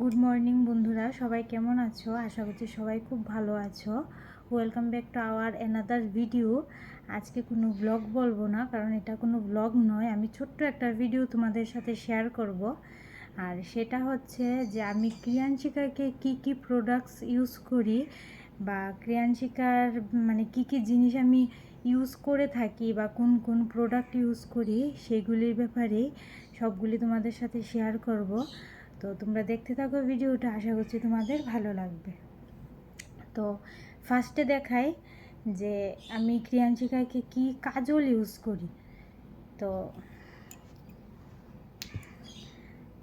Good morning বন্ধুরা। সবাই কেমন আছো? আশা করছি সবাই খুব ভালো আছো। Welcome back to our another video আজকে কোনো ব্লগ বলব না, কারণ এটা কোনো ব্লগ নয়। আমি ছোট্ট একটা ভিডিও তোমাদের সাথে শেয়ার করব। আর সেটা হচ্ছে যে, আমি ক্রিয়াঞ্চিকাকে কি কি প্রোডাক্টস ইউজ করি বা ক্রিয়াঞ্চিকার মানে কি কি জিনিস আমি ইউজ করে থাকি বা কোন কোন প্রোডাক্ট ইউজ করি, সেগুলির ব্যাপারে সবগুলি তোমাদের সাথে শেয়ার করব। তো তোমরা দেখতে থাকো ভিডিওটা, আশা করছি তোমাদের ভালো লাগবে। তো ফার্স্টে দেখাই যে আমি ক্রিয়াংশিকাকে কি কাজল ইউজ করি। তো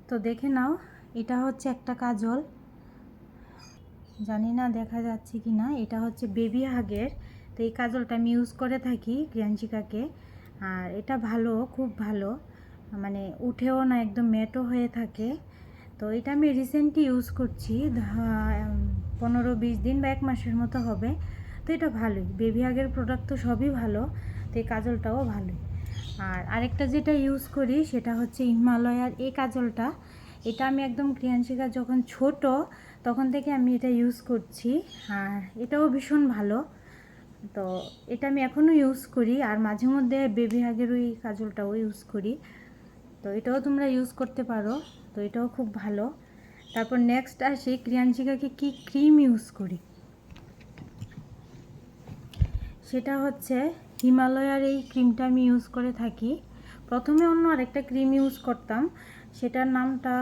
তো দেখে নাও, এটা হচ্ছে একটা কাজল। জানি না দেখা যাচ্ছে কি না এটা হচ্ছে বেবি হাগের। তো এই কাজলটা আমি ইউজ করে থাকি ক্রিয়াঞ্চিকাকে। আর এটা ভালো, খুব ভালো। মানে উঠেও না, একদম ম্যাটও হয়ে থাকে। তো এটা আমি রিসেন্টলি ইউজ করছি পনেরো বিশ দিন বা এক মাসের মতো হবে। তো এটা ভালোই বেবি আগের প্রোডাক্ট তো সবই ভালো, তো এই কাজলটাও ভালোই। আর আরেকটা যেটা ইউজ করি সেটা হচ্ছে হিমালয়ার এই কাজলটা। এটা আমি একদম ক্রিয়াঞ্চিকা যখন ছোট, তখন থেকে আমি এটা ইউজ করছি, আর এটাও ভীষণ ভালো। তো এটা আমি এখনও ইউজ করি, আর মাঝে মধ্যে বেবি হাগের ওই কাজলটাও ইউজ করি। তো এটাও তোমরা ইউজ করতে পারো। তো এটাও খুব ভালো। তারপর নেক্সট আসি, ক্রিয়াঞ্চিকাকে কি ক্রিম ইউজ করি? সেটা হচ্ছে হিমালয়ার এই ক্রিমটা আমি ইউজ করে থাকি। প্রথমে অন্য আরেকটা ক্রিম ইউজ করতাম। সেটার নামটা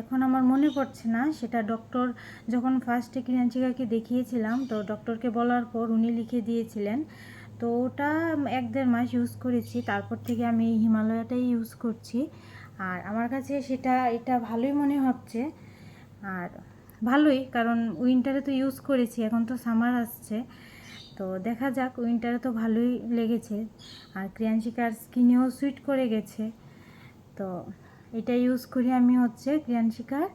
এখন আমার মনে পড়ছে না। সেটা ডক্টর যখন ফার্স্টে ক্রিয়াঞ্চিকাকে দেখিয়েছিলাম, তো ডক্টরকে বলার পর উনি লিখে দিয়েছিলেন। তো ওটা এক দেড় মাস ইউজ করেছি। তারপর থেকে আমি এই হিমালয়াটাই ইউজ করছি। আর আমার কাছে সেটা, এটা ভালোই মনে হচ্ছে। আর ভালোই, কারণ উইন্টারে তো ইউজ করেছি, এখন তো সামার আসছে। তো দেখা যাক উইন্টারে তো ভালোই লেগেছে। আর ক্রিয়াঞ্চিকার স্কিনেও সুইট করে গেছে। তো এটা ইউজ করি আমি হচ্ছে ক্রিয়াঞ্চিকার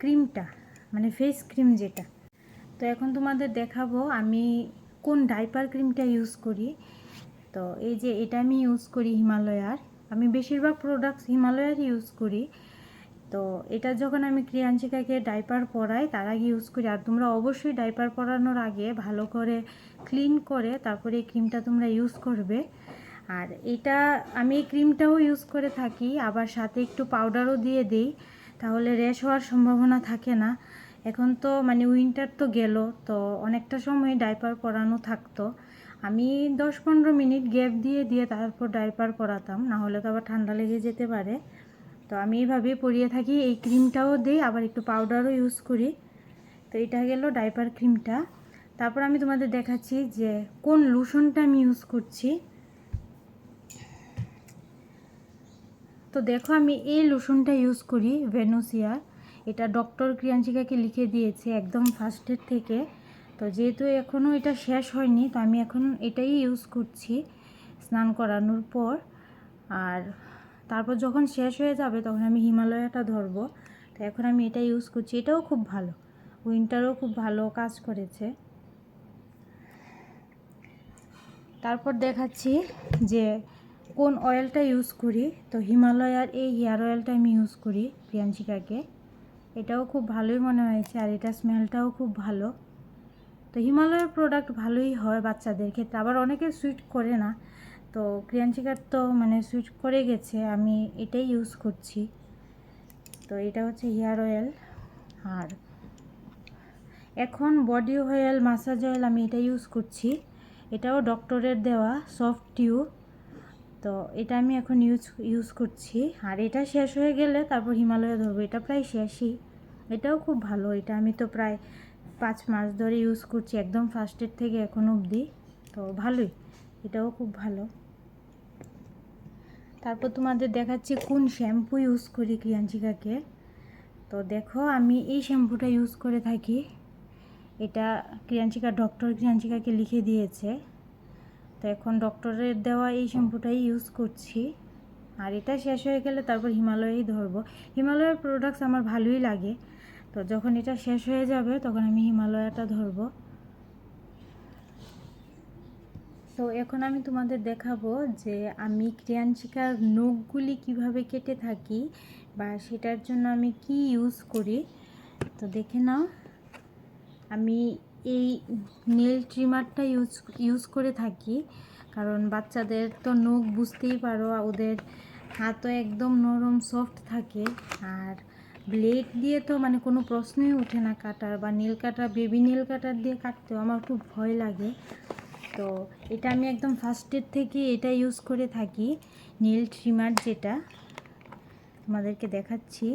ক্রিমটা মানে ফেস ক্রিম যেটা। তো এখন তোমাদের দেখাবো আমি কোন ডাইপার ক্রিমটা ইউজ করি। তো এই যে এটা আমি ইউজ করি হিমালয়ার। আমি বেশিরভাগ প্রোডাক্টস হিমালয়ার ইউজ করি। তো এটা যখন আমি ক্রিয়াঞ্চিকাকে ডাইপার পরাই, তার আগে ইউজ করি। আর তোমরা অবশ্যই ডাইপার পরানোর আগে ভালো করে ক্লিন করে তারপরে এই ক্রিমটা তোমরা ইউজ করবে। আর এটা, আমি এই ক্রিমটাও ইউজ করে থাকি, আবার সাথে একটু পাউডারও দিয়ে দিই। তাহলে র্যাশ হওয়ার সম্ভাবনা থাকে না। এখন তো মানে উইন্টার তো গেল, তো অনেকটা সময় ডাইপার পরানো থাকতো। আমি দশ পনেরো মিনিট গ্যাপ দিয়ে দিয়ে তারপর ডাইপার পরাতাম না হলে তো আবার ঠান্ডা লেগে যেতে পারে। তো আমি এইভাবেই পরিয়ে থাকি, এই ক্রিমটাও দিই, আবার একটু পাউডারও ইউজ করি। তো এটা গেল ডাইপার ক্রিমটা তারপর আমি তোমাদের দেখাচ্ছি যে কোন লোশনটা আমি ইউজ করছি। তো দেখো আমি এই লোশনটা ইউজ করি ভেনোসিয়ার এটা ডক্টর ক্রিয়াঞ্চিকাকে লিখে দিয়েছে একদম ফার্স্টের থেকে। তো যেহেতু এখনও এটা শেষ হয়নি, তো আমি এখন এটাই ইউজ করছি স্নান করানোর পর। আর তারপর যখন শেষ হয়ে যাবে তখন আমি হিমালয়াটা ধরবো। তো এখন আমি এটা ইউজ করছি, এটাও খুব ভালো। উইন্টারও খুব ভালো কাজ করেছে। তারপর দেখাচ্ছি যে কোন অয়েলটা ইউজ করি। তো হিমালয়ার এই হেয়ার অয়েলটা আমি ইউজ করি প্রিয়াঞ্চিকাকে এটাও খুব ভালোই মনে হয়েছে, আর এটা স্মেলটাও খুব ভালো। তো হিমালয়ের প্রোডাক্ট ভালোই হয় বাচ্চাদের ক্ষেত্রে। আবার অনেকে সুইট করে না। তো ক্রিয়াঞ্চিকার তো মানে সুইট করে গেছে, আমি এটাই ইউজ করছি। তো এটা হচ্ছে হেয়ার অয়েল আর এখন বডি অয়েল মাসাজ অয়েল আমি এটা ইউজ করছি। এটাও ডক্টরের দেওয়া সফট টিউব তো এটা আমি এখন ইউজ ইউজ করছি। আর এটা শেষ হয়ে গেলে তারপর হিমালয়ে ধরবো। এটা প্রায় শেষই। এটাও খুব ভালো। এটা আমি তো প্রায় পাঁচ মাস ধরে ইউজ করছি, একদম ফার্স্টের থেকে এখন অবধি। তো ভালোই, এটাও খুব ভালো। তারপর তোমাদের দেখাচ্ছি কোন শ্যাম্পু ইউজ করি ক্রিয়াঞ্চিকাকে। তো দেখো, আমি এই শ্যাম্পুটা ইউজ করে থাকি। এটা ক্রিয়াঞ্চিকা ডক্টর ক্রিয়াঞ্চিকাকে লিখে দিয়েছে। তো এখন ডক্টরের দেওয়া এই শ্যাম্পুটাই ইউজ করছি। আর এটা শেষ হয়ে গেলে তারপর হিমালয়েই ধরবো। হিমালয়ের প্রোডাক্টস আমার ভালোই লাগে। তো যখন এটা শেষ হয়ে যাবে, তখন আমি হিমালয়াটা ধরবো। তো এখন আমি তোমাদের দেখাবো যে আমি ক্রিয়াঞ্চিকার নখগুলি কীভাবে কেটে থাকি বা সেটার জন্য আমি কি ইউজ করি। তো দেখে নাও, আমি এই নেল ট্রিমারটা ইউজ ইউজ করে থাকি। কারণ বাচ্চাদের তো নখ বুঝতেই পারো, ওদের হাতও একদম নরম সফট থাকে। আর ব্লেড দিয়ে তো মানে কোনো প্রশ্নই ওঠে না কাটার বা নীল কাটার, বেবি নীল কাটার দিয়ে কাটতেও আমার খুব ভয় লাগে। তো এটা আমি একদম ফার্স্টের থেকে এটা ইউজ করে থাকি, নীল ট্রিমার যেটা। তোমাদেরকে দেখাচ্ছি।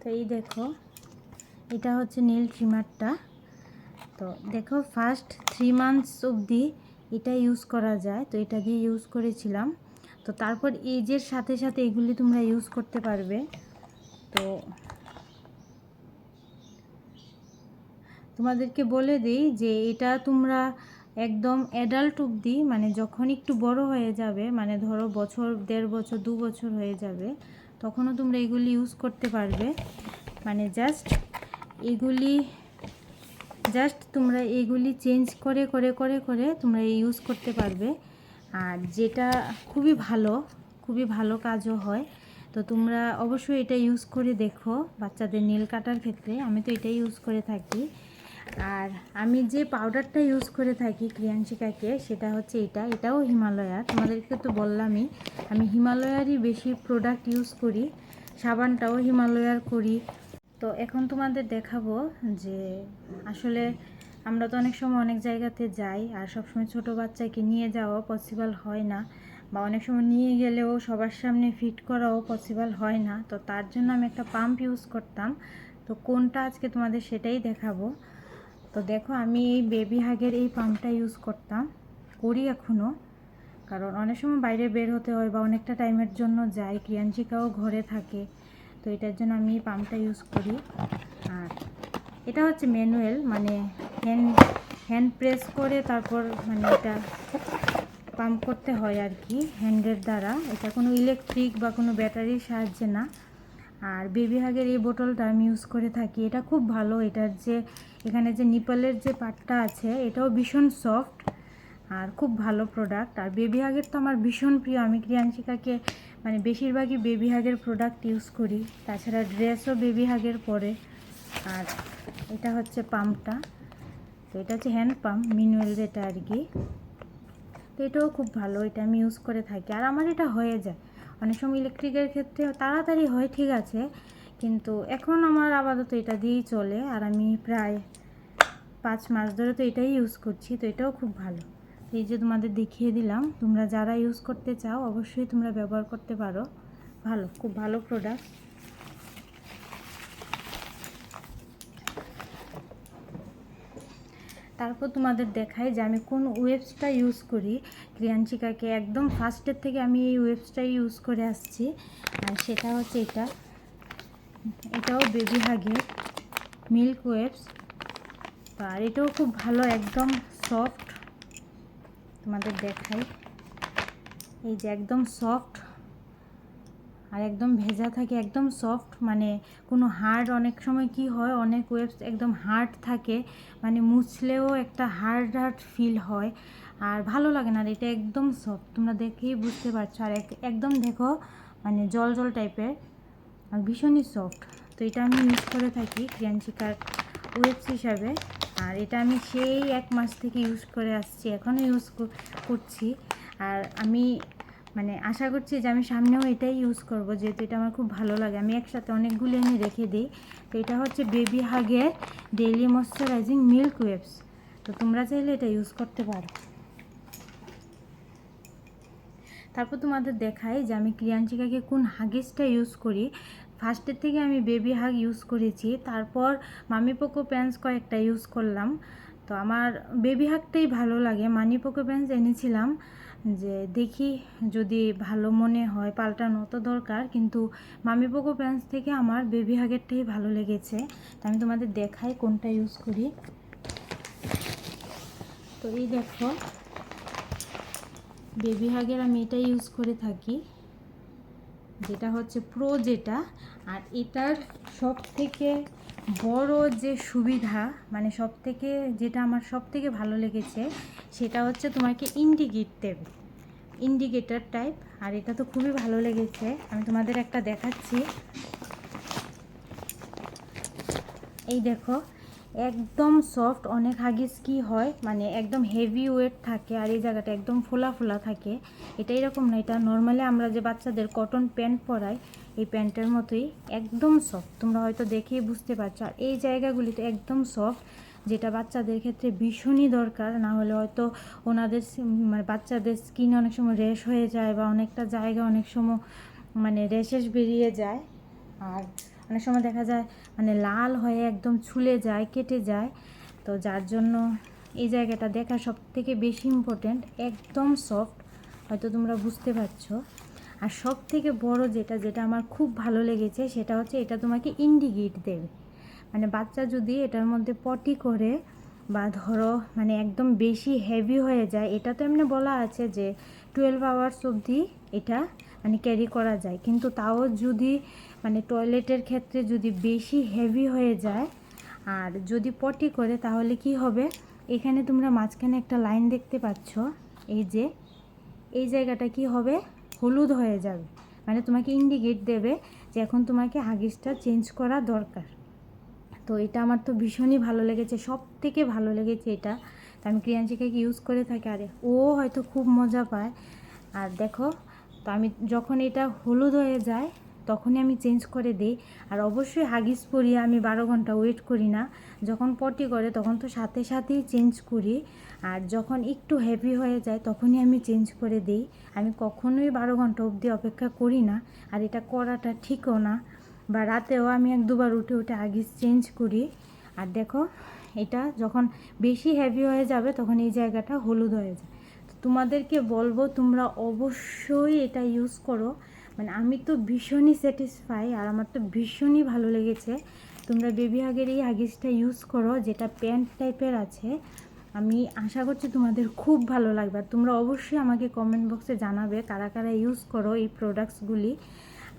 তো এই দেখো, এটা হচ্ছে নীল ট্রিমারটা তো দেখো ফার্স্ট থ্রি মান্থস অবধি এটা ইউজ করা যায়। তো এটা দিয়ে ইউজ করেছিলাম। তো তারপর এজের সাথে সাথে এগুলি তোমরা ইউজ করতে পারবে। তো তোমাদেরকে বলে দিই যে এটা তোমরা একদম অ্যাডাল্ট অবধি মানে যখন একটু বড় হয়ে যাবে মানে ধরো বছর, দেড় বছর, দু বছর হয়ে যাবে, তখনও তোমরা এগুলি ইউজ করতে পারবে। মানে জাস্ট এগুলি জাস্ট তোমরা এগুলি চেঞ্জ করে করে করে করে তোমরা ইউজ করতে পারবে। আর যেটা খুবই ভালো খুবই ভালো কাজও হয়। তো তোমরা অবশ্যই এটা ইউজ করে দেখো বাচ্চাদের নীল কাটার ক্ষেত্রে। আমি তো এটাই ইউজ করে থাকি। আর আমি যে পাউডারটা ইউজ করে থাকি ক্রিয়াংশিকাকে, সেটা হচ্ছে এটা। এটাও হিমালয়ার তোমাদেরকে তো বললামই, আমি হিমালয়ারই বেশি প্রোডাক্ট ইউজ করি। সাবানটাও হিমালয়ার করি। তো এখন তোমাদের দেখাবো যে আসলে আমরা তো অনেক সময় অনেক জায়গাতে যাই আর সবসময় ছোট বাচ্চাকে নিয়ে যাওয়া পসিবল হয় না বা অনেক সময় নিয়ে গেলেও সবার সামনে ফিট করাও পসিবল হয় না। তো তার জন্য আমি একটা পাম্প ইউজ করতাম। তো কোনটা আজকে তোমাদের সেটাই দেখাবো। তো দেখো আমি এই বেবি হাগের এই পাম্পটা ইউজ করতাম, করি এখনও কারণ অনেক সময় বাইরে বের হতে হয় বা অনেকটা টাইমের জন্য যাই ক্রিয়াঞ্চিকাও ঘরে থাকে। তো এটার জন্য আমি পাম্পটা ইউজ করি। আর এটা হচ্ছে ম্যানুয়াল মানে হ্যান্ড হ্যান্ড প্রেস করে তারপর মানে এটা পাম্প করতে হয় আর কি হ্যান্ডের দ্বারা। এটা কোনো ইলেকট্রিক বা কোনো ব্যাটারির সাহায্যে না। আর বেবি হাগের এই বোতলটা আমি ইউজ করে থাকি। এটা খুব ভালো, এটার যে, এখানে যে নিপলের যে পার্টটা আছে, এটাও ভীষণ সফট আর খুব ভালো প্রোডাক্ট আর বেবি হাগের তো আমার ভীষণ প্রিয়। আমি ক্রিয়াঞ্চিকাকে মানে বেশিরভাগই বেবি হাগের প্রোডাক্ট ইউজ করি। তাছাড়া ড্রেসও বেবি হাগের পরে। আর এটা হচ্ছে পাম্পটা তো এটা হচ্ছে হ্যান্ড পাম্প মিনুয়াল যেটা আর কি। তো এটাও খুব ভালো, এটা আমি ইউজ করে থাকি। আর আমার এটা হয়ে যায়। অনেক সময় ইলেকট্রিকের ক্ষেত্রে তাড়াতাড়ি হয়, ঠিক আছে। কিন্তু এখন আমার আপাতত এটা দিয়েই চলে। আর আমি প্রায় পাঁচ মাস ধরে তো এটাই ইউজ করছি। তো এটাও খুব ভালো। এই যে তোমাদের দেখিয়ে দিলাম, তোমরা যারা ইউজ করতে চাও অবশ্যই তোমরা ব্যবহার করতে পারো। ভালো, খুব ভালো প্রোডাক্ট তারপর তোমাদের দেখাই যে আমি কোন ওয়েবসটা ইউজ করি। ক্রিয়াঞ্চিকাকে একদম ফার্স্টের থেকে আমি এই ওয়েবসটাই ইউজ করে আসছি। আর সেটা হচ্ছে এটা। এটাও বেবি হাগের মিল্ক ওয়েবস আর এটাও খুব ভালো, একদম সফট তোমাদের দেখাই। এই যে একদম সফট আর একদম ভেজা থাকে, একদম সফট মানে কোনো হার্ড অনেক সময় কি হয়, অনেক ওয়েবস একদম হার্ড থাকে মানে মুছলেও একটা হার্ড হার্ড ফিল হয়। আর ভালো লাগে না আর এটা একদম সফট তোমরা দেখেই বুঝতে পারছ। আর এক- একদম দেখো মানে জল জল টাইপের আর ভীষণই সফট তো এটা আমি ইউজ করে থাকি ক্রিয়াঞ্চিকার ওয়েবস হিসাবে। আর এটা আমি সেই এক মাস থেকে ইউজ করে আসছি এখনও ইউজ করছি। আর আমি মানে আশা করছি যে আমি সামনেও এটাই ইউজ করব, যেহেতু এটা আমার খুব ভালো লাগে। আমি একসাথে অনেকগুলো এনে রেখে দিই। তো এটা হচ্ছে বেবি হাগের ডেইলি ময়শ্চারাইজিং মিল্ক ওয়েবস তো তোমরা চাইলে এটা ইউজ করতে পারো। তারপর তোমাদের দেখাই যে আমি ক্রিয়াঞ্চিকাকে কোন হাগিসটা ইউজ করি। ফার্স্টের থেকে আমি বেবি হাগ ইউজ করেছি। তারপর মামি পোকো প্যান্স কয়েকটা ইউজ করলাম। তো আমার বেবি হাগটাই ভালো লাগে। মানি পোকো প্যান্স এনেছিলাম যে দেখি যদি ভালো মনে হয়, পাল্টানো তো দরকার, কিন্তু মামি পোকো প্যান্স থেকে আমার বেবি হাগেরটাই ভালো লেগেছে। তো আমি তোমাদের দেখাই কোনটা ইউজ করি। তো এই দেখো বেবি হাগের আমি এটা ইউজ করে থাকি। যেটা হচ্ছে প্রো যেটা, আর এটার সব থেকে বড় যে সুবিধা মানে সব থেকে যেটা আমার সব থেকে ভালো লেগেছে, সেটা হচ্ছে তোমাকে ইন্ডিকেট দেবে। ইন্ডিকেটর টাইপ আর এটা তো খুবই ভালো লেগেছে। আমি তোমাদের একটা দেখাচ্ছি। এই দেখো একদম সফট অনেক হাগিস কি হয় মানে একদম হেভি ওয়েট থাকে আর এই জায়গাটা একদম ফোলা ফোলা থাকে। এটা এরকম না, এটা নর্মালি আমরা যে বাচ্চাদের কটন প্যান্ট পরাই, এই প্যান্টের মতোই একদম সফট তোমরা হয়তো দেখেই বুঝতে পারছ। আর এই জায়গাগুলিতে একদম সফট যেটা বাচ্চাদের ক্ষেত্রে ভীষণই দরকার, না হলে হয়তো ওনাদের মানে বাচ্চাদের স্কিন অনেক সময় র্যাশ হয়ে যায় বা অনেকটা জায়গা অনেক সময় মানে র্যাশেস বেরিয়ে যায়। আর অনেক সময় দেখা যায় মানে লাল হয়ে একদম ছুলে যায়, কেটে যায়। তো যার জন্য এই জায়গাটা দেখা সব থেকে বেশি ইম্পর্ট্যান্ট একদম সফট হয়তো তোমরা বুঝতে পারছ। আর সব থেকে বড় যেটা যেটা আমার খুব ভালো লেগেছে, সেটা হচ্ছে এটা তোমাকে ইন্ডিকেট দেবে। মানে বাচ্চা যদি এটার মধ্যে পটি করে বা ধরো মানে একদম বেশি হেভি হয়ে যায়, এটা তো এমনি বলা আছে যে টুয়েলভ আওয়ার্স অবধি এটা মানে ক্যারি করা যায়। কিন্তু তাও যদি মানে টয়লেটের ক্ষেত্রে যদি বেশি হেভি হয়ে যায়, আর যদি পটি করে, তাহলে কি হবে? এখানে তোমরা মাঝখানে একটা লাইন দেখতে পাচ্ছ। এই যে, এই জায়গাটা কি হবে? হলুদ হয়ে যাবে। মানে তোমাকে ইন্ডিকেট দেবে যে এখন তোমাকে হাগিসটা চেঞ্জ করা দরকার। তো এটা আমার তো ভীষণই ভালো লেগেছে সব থেকে ভালো লেগেছে এটা। আমি ক্রিয়াঞ্চিকাকে ইউজ করে থাকি, আরে ও হয়তো খুব মজা পায়। আর দেখো তো আমি যখন এটা হলুদ হয়ে যায়, তখনই আমি চেঞ্জ করে দিই। আর অবশ্যই হাগিস পরিয়ে আমি বারো ঘণ্টা ওয়েট করি না। যখন পটি করে, তখন তো সাথে সাথেই চেঞ্জ করি। আর যখন একটু হেভি হয়ে যায়, তখনই আমি চেঞ্জ করে দিই। আমি কখনোই বারো ঘণ্টা অবধি অপেক্ষা করি না। আর এটা করাটা ঠিকও না। বা রাতেও আমি এক দুবার উঠে উঠে আগে চেঞ্জ করি। আর দেখো, এটা যখন বেশি হেভি হয়ে যাবে, তখন এই জায়গাটা হলুদ হয়ে যায়। তোমাদেরকে বলব, তোমরা অবশ্যই এটা ইউজ করো। মানে আমি তো ভীষণই স্যাটিসফাই আর আমার তো ভীষণই ভালো লেগেছে। তোমরা বেবি হাগের এই হাগিসটা ইউজ করো, যেটা প্যান্ট টাইপের আছে। আমি আশা করছি তোমাদের খুব ভালো লাগবে। আর তোমরা অবশ্যই আমাকে কমেন্ট বক্সে জানাবে কারা কারা ইউজ করো এই প্রোডাক্টসগুলি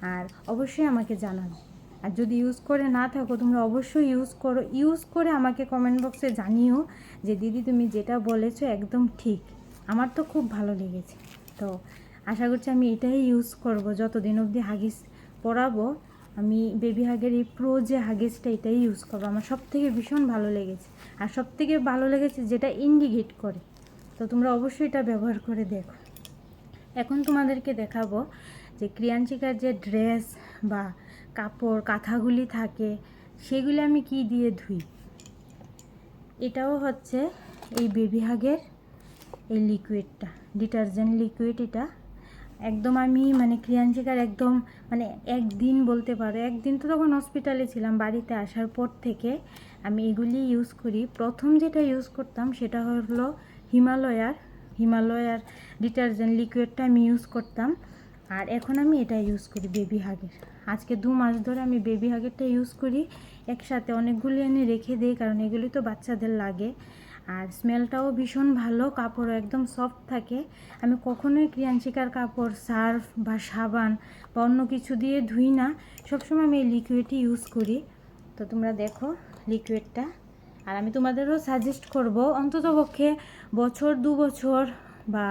আর অবশ্যই আমাকে জানাবে। আর যদি ইউজ করে না থাকো, তোমরা অবশ্যই ইউজ করো। ইউজ করে আমাকে কমেন্ট বক্সে জানিও যে, দিদি, তুমি যেটা বলেছ একদম ঠিক। আমার তো খুব ভালো লেগেছে। তো আশা করছি আমি এটাই ইউজ করব। যতদিন অবধি হাগিস পরাবো, আমি বেবি হাগের এই প্রো যে হাগিসটা এটাই ইউজ করব। আমার সব থেকে ভীষণ ভালো লেগেছে। আর সব থেকে ভালো লেগেছে যেটা ইন্ডিকেট করে। তো তোমরা অবশ্যই এটা ব্যবহার করে দেখো। এখন তোমাদেরকে দেখাবো যে ক্রিয়াঞ্চিকার যে ড্রেস বা কাপড়, কাঁথাগুলি থাকে, সেগুলি আমি কি দিয়ে ধুই? এটাও হচ্ছে এই বেবি হাগের এই লিকুইডটা ডিটারজেন্ট লিকুইড এটা। একদম আমি মানে ক্রিয়াঞ্চিকার একদম মানে একদিন বলতে পারো, একদিন তো তখন হসপিটালে ছিলাম, বাড়িতে আসার পর থেকে আমি এগুলি ইউজ করি। প্রথম যেটা ইউজ করতাম সেটা হলো হিমালয়ার হিমালয়ার ডিটারজেন্ট লিকুইডটা আমি ইউজ করতাম। আর এখন আমি এটা ইউজ করি বেবি হাগের আজকে দু মাস ধরে আমি বেবি হাগেরটা ইউজ করি। একসাথে অনেকগুলি এনে রেখে দিই, কারণ এগুলি তো বাচ্চাদের লাগে। আর স্মেলটাও ভীষণ ভালো, কাপড়ও একদম সফট থাকে। আমি কখনোই ক্রিয়াঞ্চিকার কাপড়, সার্ফ বা সাবান বা অন্য কিছু দিয়ে ধুই না। সবসময় আমি এই লিকুইডই ইউজ করি। তো তোমরা দেখো লিকুইডটা আর আমি তোমাদেরও সাজেস্ট করব, অন্তত পক্ষে বছর, দু বছর বা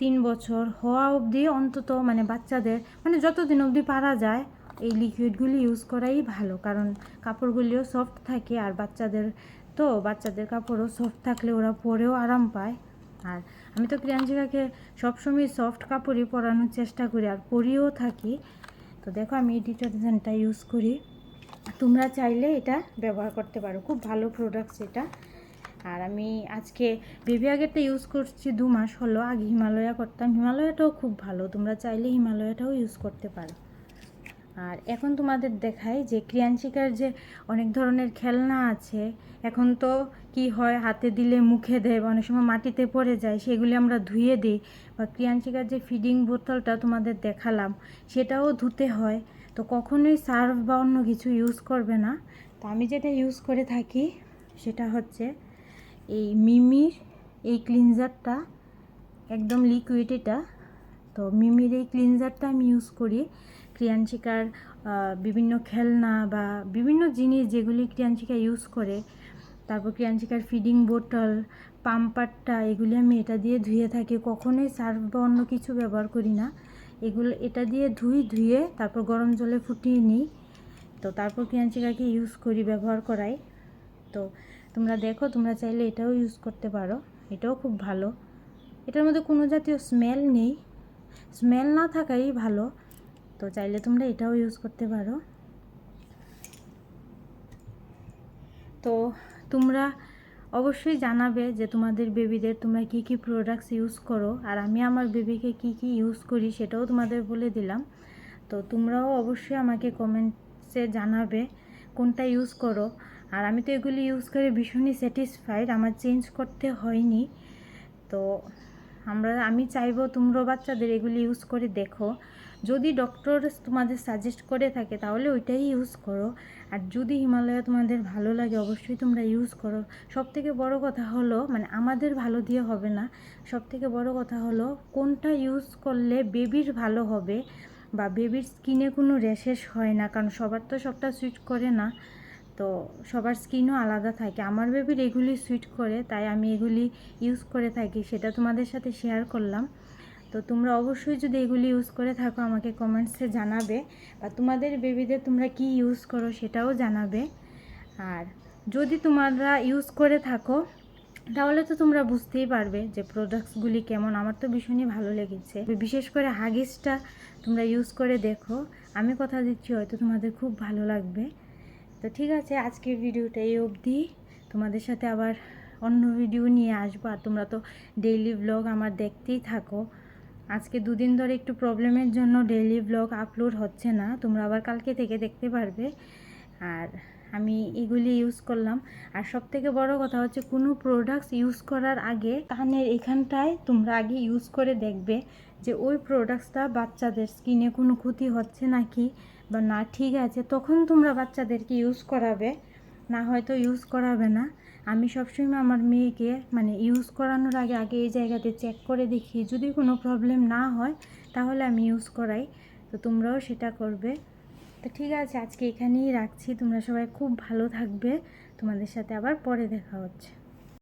তিন বছর হওয়া অবধি অন্তত মানে বাচ্চাদের মানে যতদিন অবধি পারা যায়, এই লিকুইডগুলি ইউজ করাই ভালো। কারণ কাপড়গুলিও সফট থাকে আর বাচ্চাদের তো বাচ্চাদের কাপড়ও সফট থাকলে ওরা পরেও আরাম পায়। আর আমি তো ক্রিয়াঞ্জিকাকে সবসময় সফট কাপড়ই পরানোর চেষ্টা করি আর পরিয়েও থাকি। তো দেখো আমি এই ডিটারজেন্টটা ইউজ করি। তোমরা চাইলে এটা ব্যবহার করতে পারো, খুব ভালো প্রোডাক্টস এটা আর আমি আজকে বেবি আগেরটা ইউজ করছি দু মাস হলো, আগে হিমালয়া করতাম। হিমালয়াটাও খুব ভালো, তোমরা চাইলে হিমালয়াটাও ইউজ করতে পারো। আর এখন তোমাদের দেখাই যে ক্রিয়াঞ্চিকার যে অনেক ধরনের খেলনা আছে, এখন তো কি হয়, হাতে দিলে মুখে দেয় বা অনেক সময় মাটিতে পড়ে যায়, সেগুলি আমরা ধুয়ে দিই বা ক্রিয়াঞ্চিকার যে ফিডিং বোতলটা তোমাদের দেখালাম, সেটাও ধুতে হয়। তো কখনোই সার্ফ বা অন্য কিছু ইউজ করবে না। তো আমি যেটা ইউজ করে থাকি, সেটা হচ্ছে এই মিমির এই ক্লিনজারটা একদম লিকুইড এটা। তো মিমির এই ক্লিনজারটা আমি ইউজ করি। ক্রিয়াঞ্চিকার বিভিন্ন খেলনা বা বিভিন্ন জিনিস যেগুলি ক্রিয়াঞ্চিকা ইউজ করে, তারপর ক্রিয়াঞ্চিকার ফিডিং বোতল পাম্পারটা এগুলি আমি এটা দিয়ে ধুয়ে থাকি। কখনোই সার্ফ বা অন্য কিছু ব্যবহার করি না। এগুলো, এটা দিয়ে ধুই, ধুয়ে তারপর গরম জলে ফুটিয়ে নিই। তো তারপর ক্রিয়াঞ্চিকাকে ইউজ করি ব্যবহার করাই তো তোমরা দেখো, তোমরা চাইলে এটাও ইউজ করতে পারো। এটাও খুব ভালো। এটার মধ্যে কোনো জাতীয় স্মেল নেই। স্মেল না থাকাই ভালো। তো চাইলে তোমরা এটাও ইউজ করতে পারো। তো তোমরা অবশ্যই জানাবে যে তোমাদের বেবিদের তোমরা কি কি প্রোডাক্টস ইউজ করো, আর আমি আমার বেবিকে কি কি ইউজ করি সেটাও তোমাদের বলে দিলাম। তো তোমরাও অবশ্যই আমাকে কমেন্টসে জানাবে কোনটা ইউজ করো। আর আমি তো এগুলি ইউজ করে ভীষণই স্যাটিসফাইড আমার চেঞ্জ করতে হয়নি। তো আমরা, আমি চাইব তোমরা বাচ্চাদের এগুলি ইউজ করে দেখো। যদি ডক্টর তোমাদের সাজেস্ট করে থাকে, তাহলে ওইটাই ইউজ করো। আর যদি হিমালয়া তোমাদের ভালো লাগে, অবশ্যই তোমরা ইউজ করো। সব থেকে বড় কথা হলো মানে আমাদের ভালো দিয়ে হবে না। সব থেকে বড় কথা হলো, কোনটা ইউজ করলে বেবির ভালো হবে বা বেবির স্কিনে কোনো র্যাশেস হয় না, কারণ সবার তো সবটা সুইট করে না। তো সবার স্কিনও আলাদা থাকে। আমার বেবির এগুলি সুইট করে, তাই আমি এগুলি ইউজ করে থাকি, সেটা তোমাদের সাথে শেয়ার করলাম। তো তোমরা অবশ্যই যদি এগুলি ইউজ করে থাকো, আমাকে কমেন্টসে জানাবে। বা তোমাদের বেবিদের তোমরা কি ইউজ করো সেটাও জানাবে। আর যদি তোমরা ইউজ করে থাকো, তাহলে তো তোমরা বুঝতেই পারবে যে প্রোডাক্টসগুলি কেমন। আমার তো ভীষণই ভালো লেগেছে। বিশেষ করে হাগিসটা তোমরা ইউজ করে দেখো। আমি কথা দিচ্ছি, হয়তো তোমাদের খুব ভালো লাগবে। তো ঠিক আছে, আজকের ভিডিওটা এই অবধি। তোমাদের সাথে আবার অন্য ভিডিও নিয়ে আসব। আর তোমরা তো ডেইলি ব্লগ আমার দেখতেই থাকো। আজকে দুদিন ধরে একটু প্রবলেমের জন্য ডেইলি ব্লগ আপলোড হচ্ছে না, তোমরা আবার কালকে থেকে দেখতে পারবে। আর আমি এগুলি ইউজ করলাম। আর সব থেকে বড় কথা হচ্ছে, কোনো প্রোডাক্টস ইউজ করার আগে কানের এখানটায় তোমরা আগে ইউজ করে দেখবে যে ওই প্রোডাক্টসটা বাচ্চাদের স্কিনে কোনো ক্ষতি হচ্ছে নাকি বা না ঠিক আছে, তখন তোমরা বাচ্চাদেরকে ইউজ করাবে। না হয়তো ইউজ করাবে না। আমি সবসময় আমার মেয়েকে মানে ইউজ করানোর আগে আগে এই জায়গাতে চেক করে দেখি। যদি কোনো প্রবলেম না হয়, তাহলে আমি ইউজ করাই। তো তোমরাও সেটা করবে। তো ঠিক আছে, আজকে এখানেই রাখছি। তোমরা সবাই খুব ভালো থাকবে। তোমাদের সাথে আবার পরে দেখা হচ্ছে।